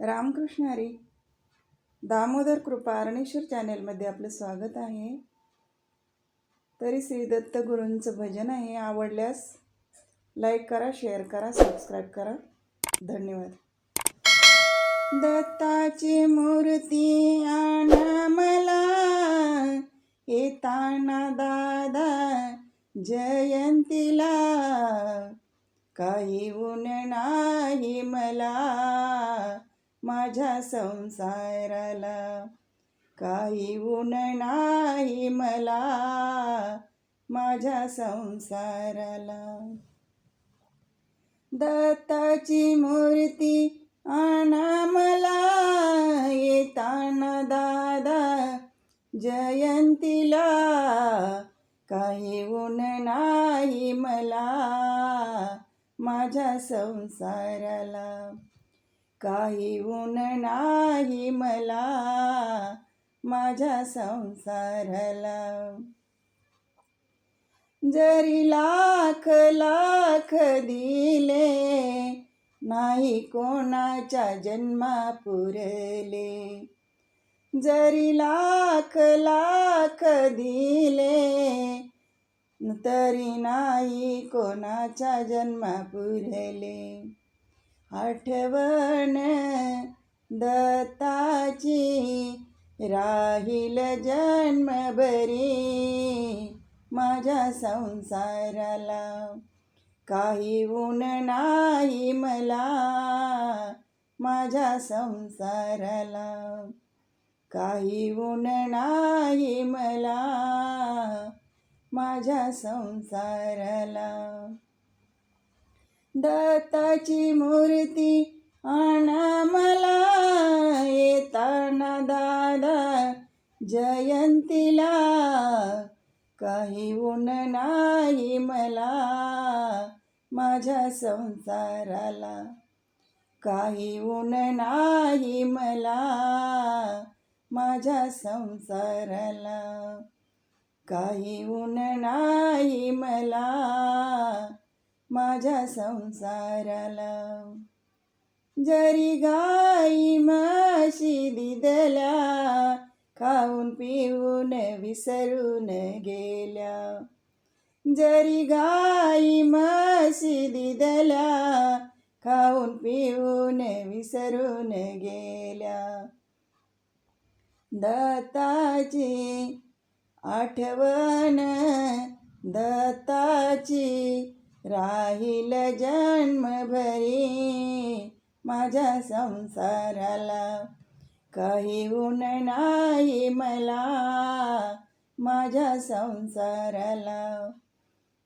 रामकृष्ण हरी दामोदर कृपा अरणेश्वर चॅनेलमध्ये आपलं स्वागत आहे. तरी श्री दत्त गुरूंचं भजन आहे. आवडल्यास लाईक करा शेअर करा सबस्क्राईब करा. धन्यवाद. दत्ताची मूर्ती आणा मला. येताना दादा जयंतीला. काही ऊन नाही मला. माझ्या संसाराला काही ऊन नाही मला. माझ्या संसाराला दत्ताची मूर्ती आणा मला. येताना दादा जयंतीला काही ऊन नाही मला. माझ्या संसाराला काही ऊन नाही मला माझ्या संसाराला. जरी लाख लाख दिले नाही कोणाच्या जन्मा पुरले जरी लाख लाख दिले तरी नाही कोणाच्या जन्मा पुरले आठवण दत्ताची राहील जन्मभरी माझ्या संसाराला. काही ऊन नाही मला माझ्या संसाराला. काही ऊन नाही मला माझ्या संसाराला. दत्ताची मूर्ती आणा मला येताना दादा जयंतीला काही ऊन नाही मला माझ्या संसाराला काही ऊन नाही मला माझ्या संसाराला काही ऊन नाही मला. माझ्या संसाराला. जरी गाई माशी दिदल्या खाऊन पिऊन विसरून गेल्या. जरी गाई माशी दिदल्या खाऊन पिऊन विसरून गेल्या. दत्ताची आठवण दत्ताची राहील जन्मभरी माझ्या संसाराला. काही ऊन नाही मला माझ्या संसाराला.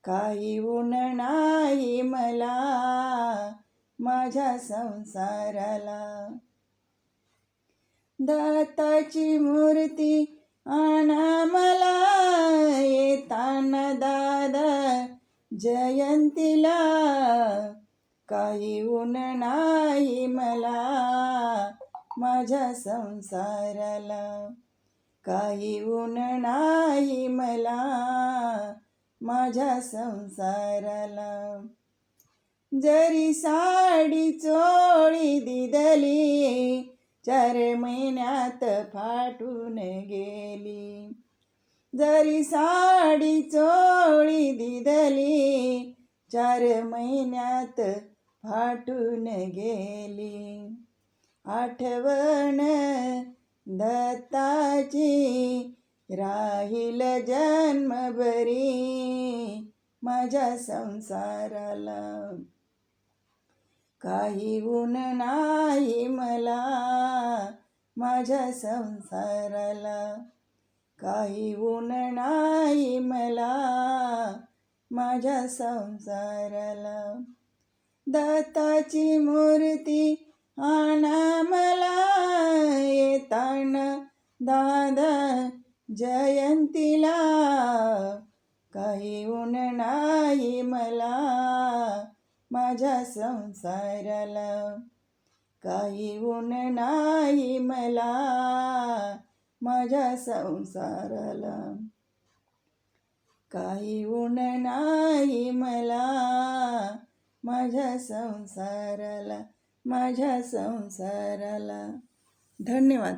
काही ऊन नाही मला माझ्या संसाराला. दत्ताची मूर्ती जयंतीला काही ऊन नाही मला माझ्या संसाराला काही ऊन नाही मला माझ्या संसाराला. जरी साडी चोळी दिदली चार महिन्यात फाटून गेली जरी साडी चोळी दिदली चार महिन्यात फाटून गेली. आठवण दत्ताची राहील जन्मभरी माझ्या संसाराला काही ऊन नाही मला माझ्या संसाराला. काही ऊन नाही मला माझ्या संसाराला. दत्ताची मूर्ती आणा मला येताना दादा जयंतीला. काही ऊन नाही मला माझ्या संसाराला. काही ऊन नाही मला माझ्या संसाराला. काही ऊन नाही मला. माझ्या संसाराला माझ्या संसाराला. धन्यवाद.